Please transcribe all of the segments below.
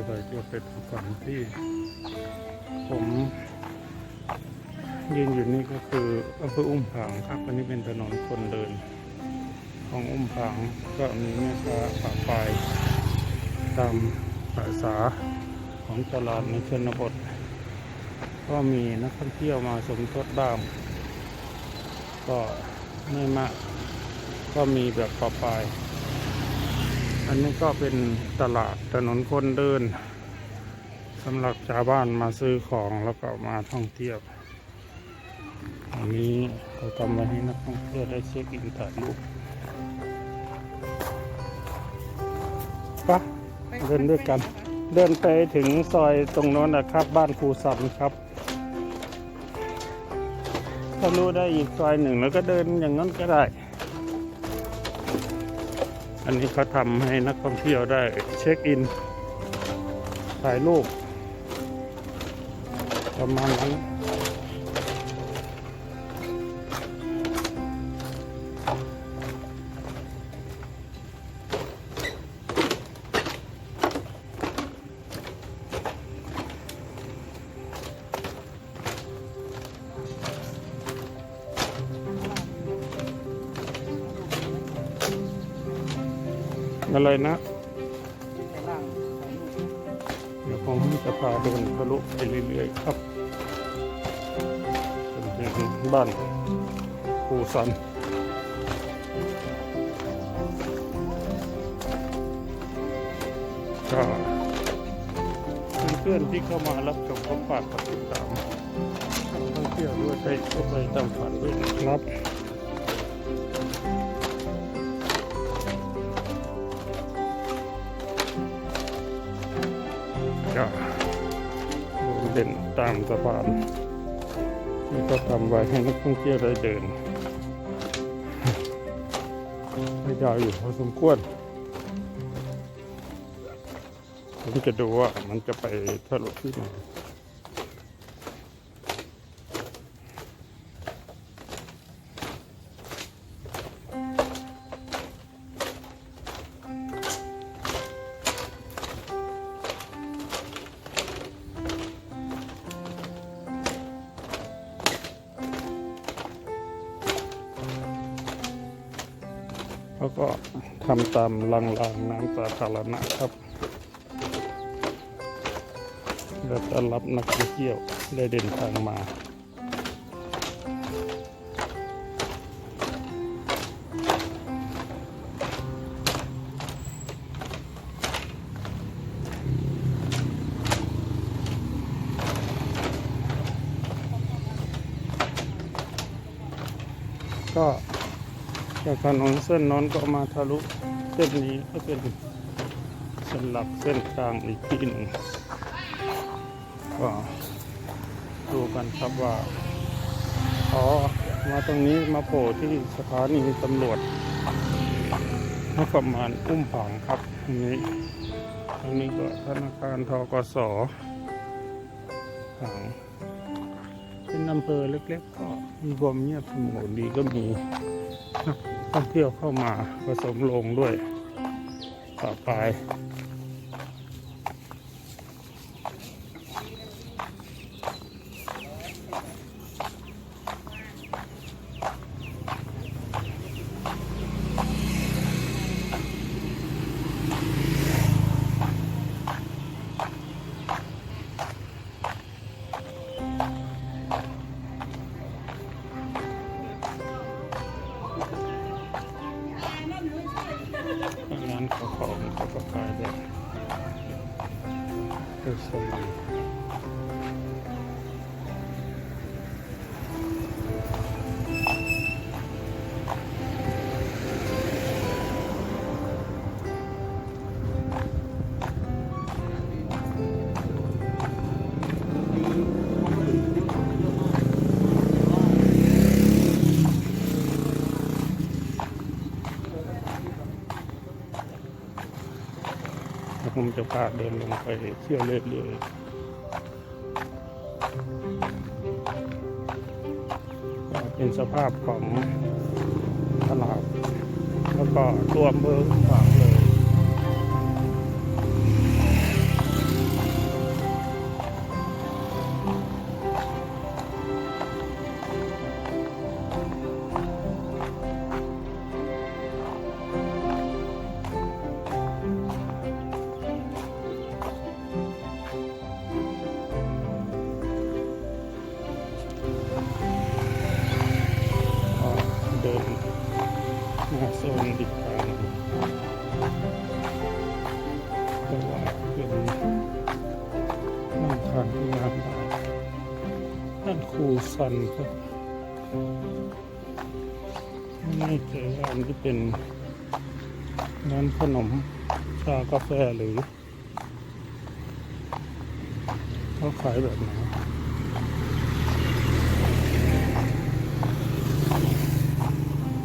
ตัวใดเที่ยวเป็นฝันที่ผมยืนอยู่นี่ก็คืออำเภออุ้มผางครับ อันนี้เป็นถนนคนเดิน ของอุ้มผางก็มีแม่ค้าปะปายตามภาษาของตลาดในชนบท ก็มีนักท่องเที่ยวมาสมทบบ้าง ก็ไม่มาก ก็มีแบบปะปาย อันนี้ก็เป็นตลาดถนนคนเดินสำหรับชาวบ้านมาซื้อของแล้วก็มาท่องเที่ยวอันนี้เราทำไว้ให้นักท่องเที่ยวได้เช็คอินถ่ายรูปปะเดินด้วยกัน เดินไปถึงซอยตรงโน้นนะครับ บ้านครูสันครับถ้ารู้ได้อีกซอยหนึ่งแล้วก็เดินอย่างนั้นก็ได้ อันนี้เขาทำให้นักท่องเที่ยวได้เช็คอิน ถ่ายรูปประมาณนั้น อะไรนะเดี๋ยวผมจะพาเดินทะลุไปเรื่อยๆครับจนถึงบ้านปูสันก็เพื่อนๆที่เข้ามารับชมก็ฝากกดติดตามท่องเที่ยวด้วยใจก็ไปตามฝันด้วยนะครับ ตามสะพานนี่ก็ทำไว้ให้นักท่องเที่ยวได้เดินไม่ยาวอยู่พอสมควรผมจะดูว่ามันจะไปทะลุที่ไหน แล้วก็ทำตามรางรางน้ำสาธารณะครับและต้อนรับนักท่องเที่ยวได้เดินทางมาก็ จากถนนเส้นนอนก็มาทะลุเส้นนี้ก็เป็นเส้นหลักเส้นกลางอีกที่หนึ่งก็ดูกันครับว่าอ๋อมาตรงนี้มาโผล่ที่สถานีตำรวจนครบาลอุ้มผางครับตรงนี้ตรงนี้ก็ธนาคารทกสผาง เป็นอำเภอเล็กๆ ก็มีความเงียบสงบดีก็มีนักท่องเที่ยวเข้ามาผสมลงด้วยต่อไป ร้านเขาของเขาก็ขายแบบคือสมัย ผมจะพาเดินลงไปเที่ยวเรื่อยๆเป็นสภาพของตลาด แล้วก็ตัวอำเภอฝางเลย Solidify นะครับแต่ว่าเป็นห้องทานที่งานท่านครูสันครับไม่เจองานที่เป็นร้านขนมชากาแฟหรือเขาขายแบบไหน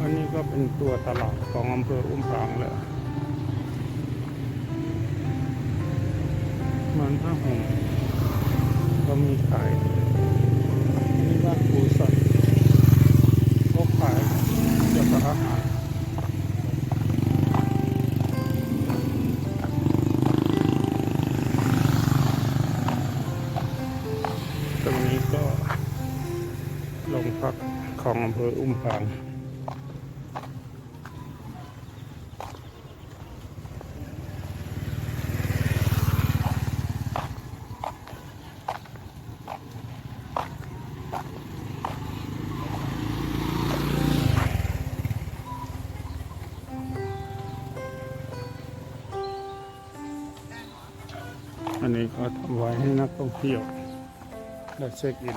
อันนี้ก็เป็นตัวตลาดของอำเภออุ้มผางแหละมันผ้าห่มก็มีขายนนี้บ้านปูสัตว์ก็ขายเกี่ยวกับอาหารตรงนี้ก็โรงพักของอำเภออุ้มผาง นักท่องเที่ยวได้เช็คอิน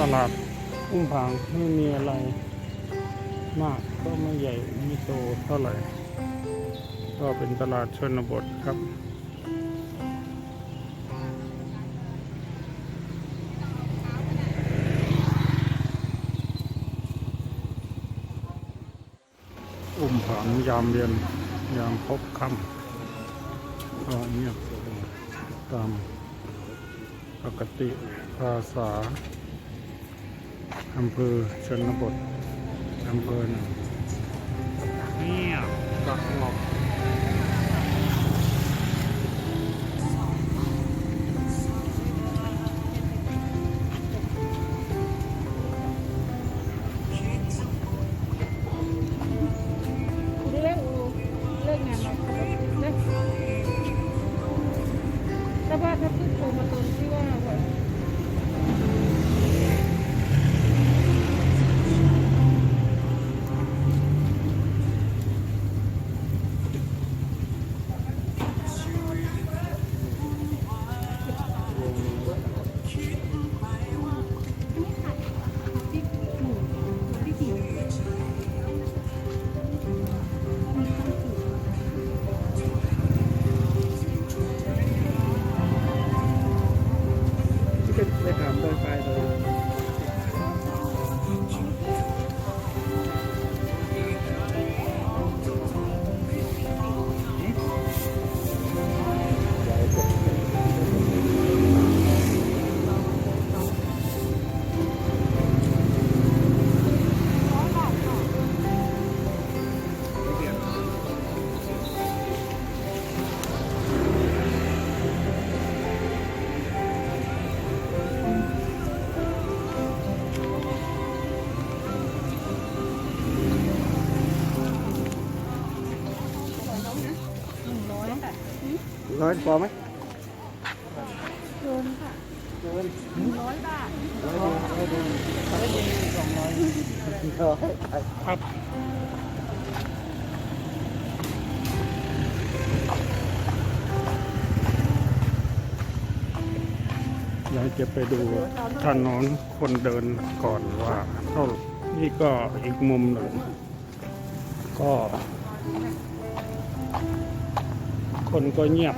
ตลาดอุ้มผางไม่มีอะไรมากก็ไม่ใหญ่ไม่โตเท่าไหร่ ก็เป็นตลาดชนบทครับ อุ้มผางยามเรียนยามพบค่ำก็เงียบสงบตามปกติภาษาอำเภอชนบทอำเภอหนึ่งเงียบสงบ แต่ว่าถ้าพูดโทรมาตอนที่ว่า แบบที่เป็นไปถามโดยไปเลย ร้อยพอไหมเกินค่ะเกินร้อยบาทร้อยเดียวร้อยร้อยสองร้อยร้อยครับอยากจะไปดูถนนคนเดินก่อนว่าเท่านี่ก็อีกมุมหนึ่งก็ คนก็เงียบ